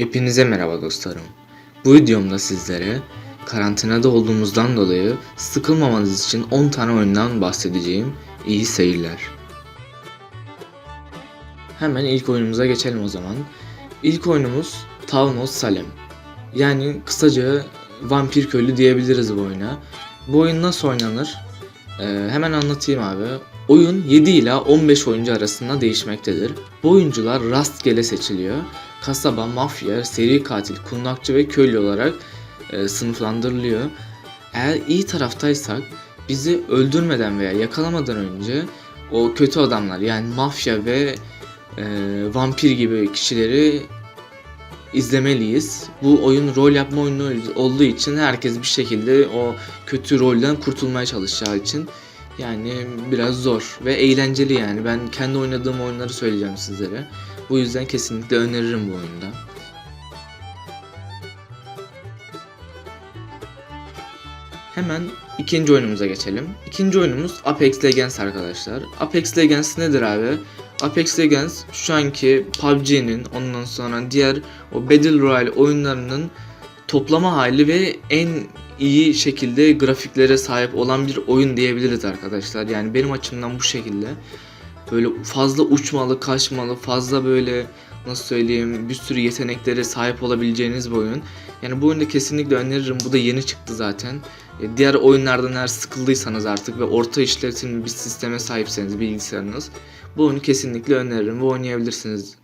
Hepinize merhaba dostlarım. Bu videomda sizlere karantinada olduğumuzdan dolayı sıkılmamanız için 10 tane oyundan bahsedeceğim. İyi seyirler. Hemen ilk oyunumuza geçelim o zaman. İlk oyunumuz Town of Salem. Yani kısaca vampir köylü diyebiliriz bu oyuna. Bu oyun nasıl oynanır? Ee, hemen anlatayım abi. Oyun 7 ila 15 oyuncu arasında değişmektedir. Bu oyuncular rastgele seçiliyor. Kasaba, mafya, seri katil, kundakçı ve köylü olarak e, sınıflandırılıyor. Eğer iyi taraftaysak bizi öldürmeden veya yakalamadan önce o kötü adamlar yani mafya ve e, vampir gibi kişileri izlemeliyiz. Bu oyun rol yapma oyunu olduğu için herkes bir şekilde o kötü rolden kurtulmaya çalışacağı için yani biraz zor ve eğlenceli yani. Ben kendi oynadığım oyunları söyleyeceğim sizlere. Bu yüzden kesinlikle öneririm bu oyunda. Hemen ikinci oyunumuza geçelim. İkinci oyunumuz Apex Legends arkadaşlar. Apex Legends nedir abi? Apex Legends şu anki PUBG'nin ondan sonra diğer o Battle Royale oyunlarının toplama hali ve en iyi şekilde grafiklere sahip olan bir oyun diyebiliriz arkadaşlar. Yani benim açımdan bu şekilde. Böyle fazla uçmalı, kaçmalı, fazla böyle nasıl söyleyeyim bir sürü yeteneklere sahip olabileceğiniz bir oyun. Yani bu oyunu kesinlikle öneririm. Bu da yeni çıktı zaten. E, Diğer oyunlardan eğer sıkıldıysanız artık ve orta işletim bir sisteme sahipseniz bilgisayarınız bu oyunu kesinlikle öneririm ve oynayabilirsiniz.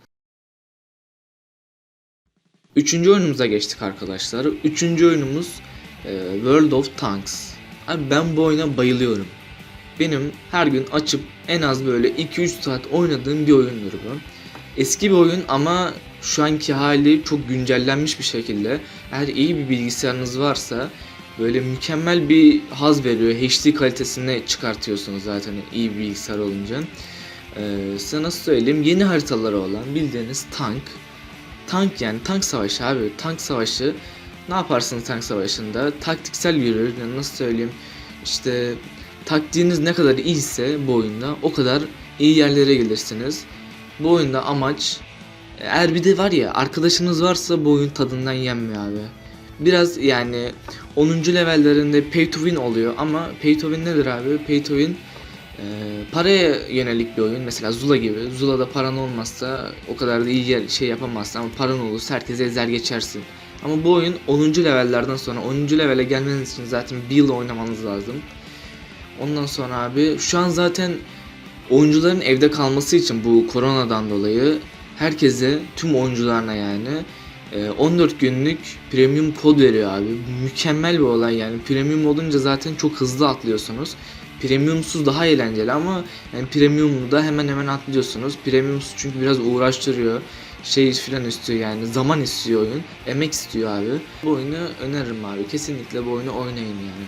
Üçüncü oyunumuza geçtik arkadaşlar. Üçüncü oyunumuz e, World of Tanks. Abi ben bu oyuna bayılıyorum. Benim her gün açıp en az böyle 2-3 saat oynadığım bir oyundur bu. Eski bir oyun ama şu anki hali çok güncellenmiş bir şekilde. Eğer iyi bir bilgisayarınız varsa böyle mükemmel bir haz veriyor. HD kalitesinde çıkartıyorsunuz zaten iyi bir bilgisayar olunca. Ee, size nasıl söyleyeyim yeni haritaları olan bildiğiniz tank. Tank yani tank savaşı abi. Tank savaşı ne yaparsınız tank savaşında? Taktiksel yürür. Yani nasıl söyleyeyim? İşte taktiğiniz ne kadar iyiyse bu oyunda o kadar iyi yerlere gelirsiniz. Bu oyunda amaç eğer bir de var ya arkadaşınız varsa bu oyun tadından yenmiyor abi. Biraz yani 10. levellerinde pay to win oluyor ama pay to win nedir abi? Pay to win e, paraya yönelik bir oyun. Mesela Zula gibi. Zula'da paran olmazsa o kadar da iyi yer, şey yapamazsın ama paran olursa herkese ezer geçersin. Ama bu oyun 10. levellerden sonra 10. levele gelmeniz için zaten bir yıl oynamanız lazım. Ondan sonra abi şu an zaten oyuncuların evde kalması için bu koronadan dolayı herkese tüm oyuncularına yani e, 14 günlük premium kod veriyor abi. Mükemmel bir olay yani. Premium olunca zaten çok hızlı atlıyorsunuz. Premiumsuz daha eğlenceli ama yani premiumda hemen hemen atlıyorsunuz. Premiumsuz çünkü biraz uğraştırıyor. Şey filan istiyor yani zaman istiyor oyun. Emek istiyor abi. Bu oyunu öneririm abi. Kesinlikle bu oyunu oynayın yani.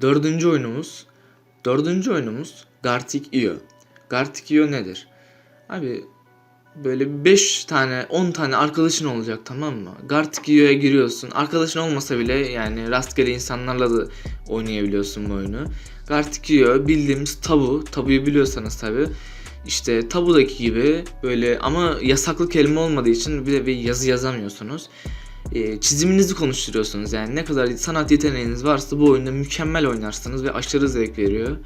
Dördüncü oyunumuz. Dördüncü oyunumuz Gartic IO. Gartic IO nedir? Abi böyle 5 tane 10 tane arkadaşın olacak tamam mı? Gartic IO'ya giriyorsun. Arkadaşın olmasa bile yani rastgele insanlarla da oynayabiliyorsun bu oyunu. Gartic IO bildiğimiz tabu. Tabuyu biliyorsanız tabi. İşte tabudaki gibi böyle ama yasaklı kelime olmadığı için bir de bir yazı yazamıyorsunuz e, çiziminizi konuşturuyorsunuz. Yani ne kadar sanat yeteneğiniz varsa bu oyunda mükemmel oynarsınız ve aşırı zevk veriyor.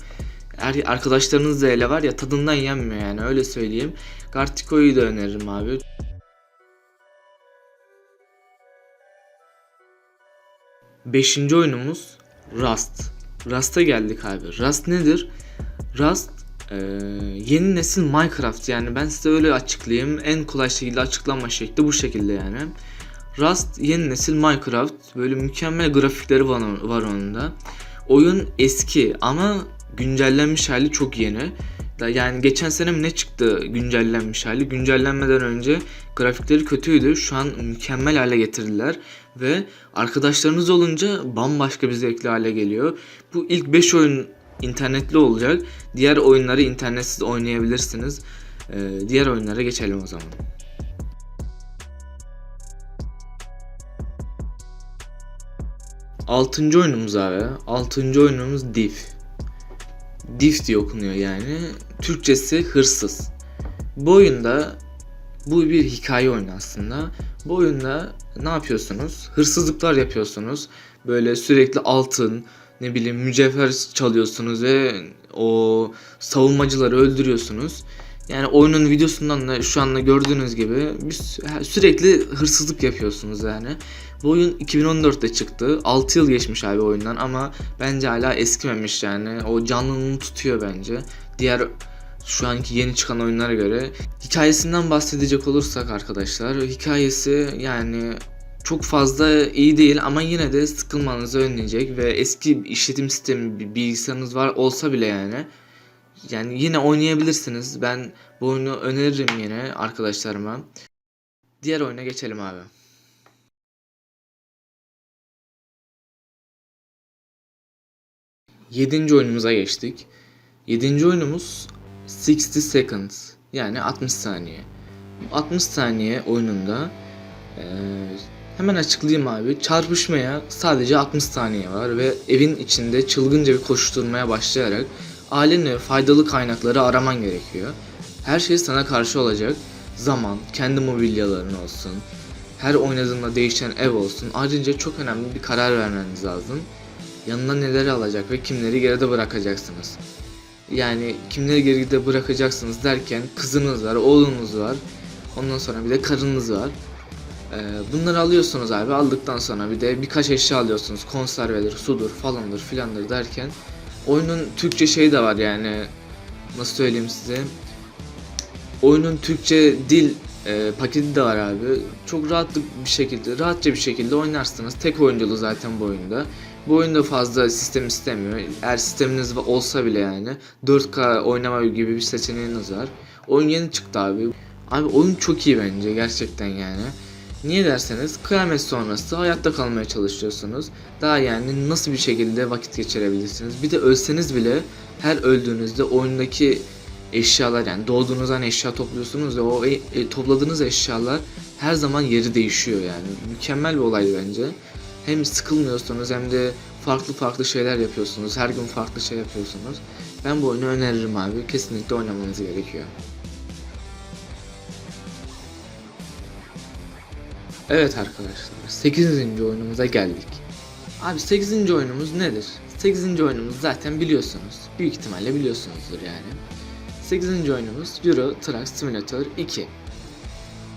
Er, arkadaşlarınız da hele var ya tadından yenmiyor yani öyle söyleyeyim. Gartico'yu da öneririm abi. Beşinci oyunumuz Rust. Rust'a geldik abi. Rust nedir? Rust e, yeni nesil Minecraft yani ben size öyle açıklayayım. En kolay şekilde açıklama şekli bu şekilde yani. Rust yeni nesil Minecraft. Böyle mükemmel grafikleri var, var onun. Oyun eski ama güncellenmiş hali çok yeni. Yani geçen sene ne çıktı güncellenmiş hali? Güncellenmeden önce grafikleri kötüydü. Şu an mükemmel hale getirdiler. Ve arkadaşlarınız olunca bambaşka bir zevkli hale geliyor. Bu ilk 5 oyun internetli olacak. Diğer oyunları internetsiz oynayabilirsiniz. Ee, diğer oyunlara geçelim o zaman. Altıncı oyunumuz abi. Altıncı oyunumuz Diff. Diff diye okunuyor yani. Türkçesi hırsız. Bu oyunda bu bir hikaye oyunu aslında. Bu oyunda ne yapıyorsunuz? Hırsızlıklar yapıyorsunuz. Böyle sürekli altın, ne bileyim mücevher çalıyorsunuz ve o savunmacıları öldürüyorsunuz. Yani oyunun videosundan da şu anda gördüğünüz gibi biz sürekli hırsızlık yapıyorsunuz yani. Bu oyun 2014'te çıktı. 6 yıl geçmiş abi oyundan ama bence hala eskimemiş yani. O canlılığını tutuyor bence. Diğer şu anki yeni çıkan oyunlara göre. Hikayesinden bahsedecek olursak arkadaşlar, hikayesi yani çok fazla iyi değil ama yine de sıkılmanızı önleyecek ve eski işletim sistemi bir bilgisayarınız var olsa bile yani yani yine oynayabilirsiniz. Ben bu oyunu öneririm yine arkadaşlarıma. Diğer oyuna geçelim abi. Yedinci oyunumuza geçtik. Yedinci oyunumuz 60 Seconds yani 60 saniye. 60 saniye oyununda eee, hemen açıklayayım abi. Çarpışmaya sadece 60 saniye var ve evin içinde çılgınca bir koşturmaya başlayarak ailene faydalı kaynakları araman gerekiyor. Her şey sana karşı olacak. Zaman, kendi mobilyaların olsun, her oynadığında değişen ev olsun. Ayrıca çok önemli bir karar vermeniz lazım. Yanına neleri alacak ve kimleri geride bırakacaksınız. Yani kimleri geride bırakacaksınız derken kızınız var, oğlunuz var. Ondan sonra bir de karınız var. Ee, bunları alıyorsunuz abi. Aldıktan sonra bir de birkaç eşya alıyorsunuz. Konservedir, sudur, falandır, filandır derken oyunun Türkçe şeyi de var yani. Nasıl söyleyeyim size? Oyunun Türkçe dil e, paketi de var abi. Çok rahatlık bir şekilde, rahatça bir şekilde oynarsınız. Tek oyunculu zaten bu oyunda. Bu oyunda fazla sistem istemiyor. Eğer sisteminiz olsa bile yani 4K oynama gibi bir seçeneğiniz var. Oyun yeni çıktı abi. Abi oyun çok iyi bence gerçekten yani. Niye derseniz kıyamet sonrası hayatta kalmaya çalışıyorsunuz. Daha yani nasıl bir şekilde vakit geçirebilirsiniz. Bir de ölseniz bile her öldüğünüzde oyundaki eşyalar yani doğduğunuzdan eşya topluyorsunuz ve o e- e, topladığınız eşyalar her zaman yeri değişiyor yani. Mükemmel bir olay bence. Hem sıkılmıyorsunuz hem de farklı farklı şeyler yapıyorsunuz. Her gün farklı şey yapıyorsunuz. Ben bu oyunu öneririm abi. Kesinlikle oynamanız gerekiyor. Evet arkadaşlar 8. oyunumuza geldik. Abi 8. oyunumuz nedir? 8. oyunumuz zaten biliyorsunuz. Büyük ihtimalle biliyorsunuzdur yani. 8. oyunumuz Euro Truck Simulator 2.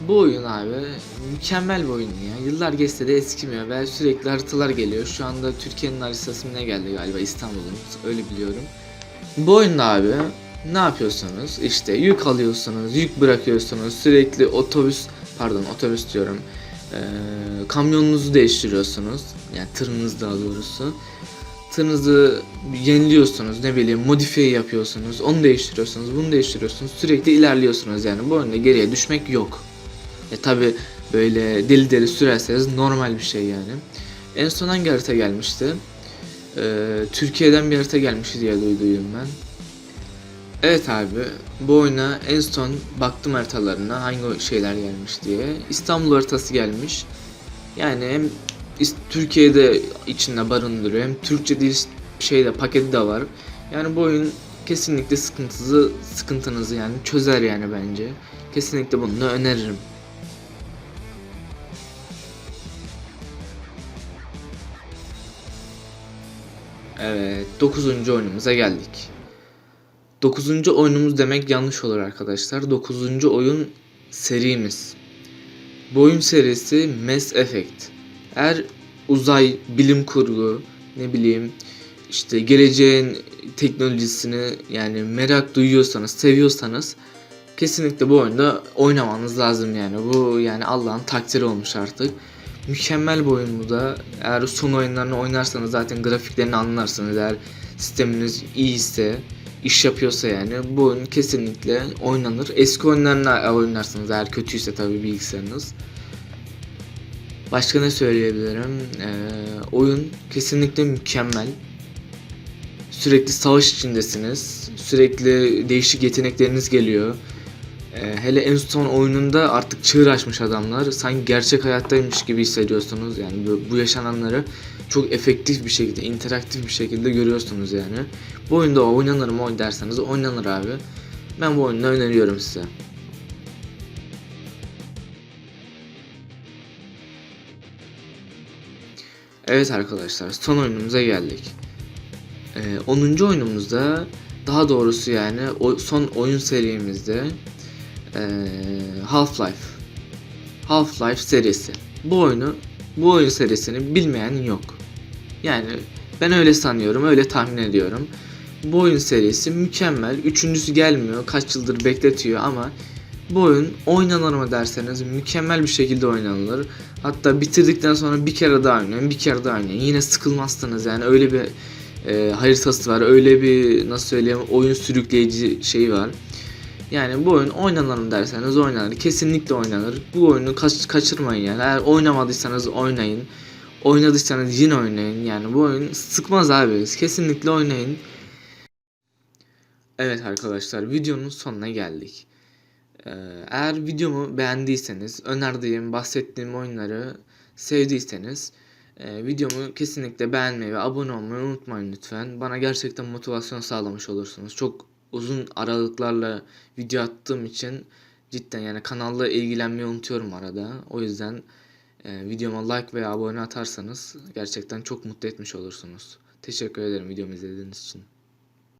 Bu oyun abi mükemmel bir oyun ya. Yıllar geçse de eskimiyor ve sürekli haritalar geliyor. Şu anda Türkiye'nin haritası ne geldi galiba İstanbul'un öyle biliyorum. Bu oyunda abi ne yapıyorsunuz? İşte yük alıyorsunuz, yük bırakıyorsunuz. Sürekli otobüs pardon otobüs diyorum. Ee, kamyonunuzu değiştiriyorsunuz. Yani tırınızı daha doğrusu. Tırınızı yeniliyorsunuz ne bileyim modifiye yapıyorsunuz. Onu değiştiriyorsunuz, bunu değiştiriyorsunuz. Sürekli ilerliyorsunuz yani. Bu oyunda geriye düşmek yok. E tabi böyle deli deli sürerseniz normal bir şey yani. En son hangi harita gelmişti? Ee, Türkiye'den bir harita gelmişti diye duydum ben. Evet abi bu oyuna en son baktım haritalarına hangi şeyler gelmiş diye. İstanbul haritası gelmiş. Yani hem Türkiye'de içinde barındırıyor hem Türkçe dil şeyde paketi de var. Yani bu oyun kesinlikle sıkıntısı sıkıntınızı yani çözer yani bence. Kesinlikle bunu da öneririm. Evet 9. oyunumuza geldik. 9. oyunumuz demek yanlış olur arkadaşlar. 9. oyun serimiz. Bu oyun serisi Mass Effect. Eğer uzay, bilim kurgu, ne bileyim işte geleceğin teknolojisini yani merak duyuyorsanız, seviyorsanız kesinlikle bu oyunda oynamanız lazım yani. Bu yani Allah'ın takdiri olmuş artık. Mükemmel bir oyun bu da. Eğer son oyunlarını oynarsanız zaten grafiklerini anlarsınız. Eğer sisteminiz iyiyse, iş yapıyorsa yani bu oyun kesinlikle oynanır. Eski oyunlarını oynarsınız eğer kötüyse tabii bilgisayarınız. Başka ne söyleyebilirim? Ee, oyun kesinlikle mükemmel. Sürekli savaş içindesiniz. Sürekli değişik yetenekleriniz geliyor. Ee, hele en son oyununda artık çığır açmış adamlar. Sanki gerçek hayattaymış gibi hissediyorsunuz. Yani bu, bu yaşananları çok efektif bir şekilde, interaktif bir şekilde görüyorsunuz yani. Bu oyunda oynanır mı oyn derseniz oynanır abi. Ben bu oyunu öneriyorum size. Evet arkadaşlar son oyunumuza geldik. Ee, 10. oyunumuzda daha doğrusu yani o son oyun serimizde ee, Half-Life Half-Life serisi. Bu oyunu bu oyun serisini bilmeyen yok. Yani ben öyle sanıyorum, öyle tahmin ediyorum. Bu oyun serisi mükemmel. Üçüncüsü gelmiyor. Kaç yıldır bekletiyor ama bu oyun oynanır mı derseniz mükemmel bir şekilde oynanılır. Hatta bitirdikten sonra bir kere daha oynayın, bir kere daha oynayın. Yine sıkılmazsınız yani öyle bir e, haritası var, öyle bir nasıl söyleyeyim oyun sürükleyici şeyi var. Yani bu oyun oynanır derseniz oynanır. Kesinlikle oynanır. Bu oyunu kaç, kaçırmayın yani. Eğer oynamadıysanız oynayın. Oynadıysanız yine oynayın. Yani bu oyun sıkmaz abi. Kesinlikle oynayın. Evet arkadaşlar videonun sonuna geldik. Ee, Eğer videomu beğendiyseniz, önerdiğim, bahsettiğim oyunları sevdiyseniz e, videomu kesinlikle beğenmeyi ve abone olmayı unutmayın lütfen. Bana gerçekten motivasyon sağlamış olursunuz. Çok uzun aralıklarla video attığım için cidden yani kanalla ilgilenmeyi unutuyorum arada. O yüzden e, videoma like veya abone atarsanız gerçekten çok mutlu etmiş olursunuz. Teşekkür ederim videomu izlediğiniz için.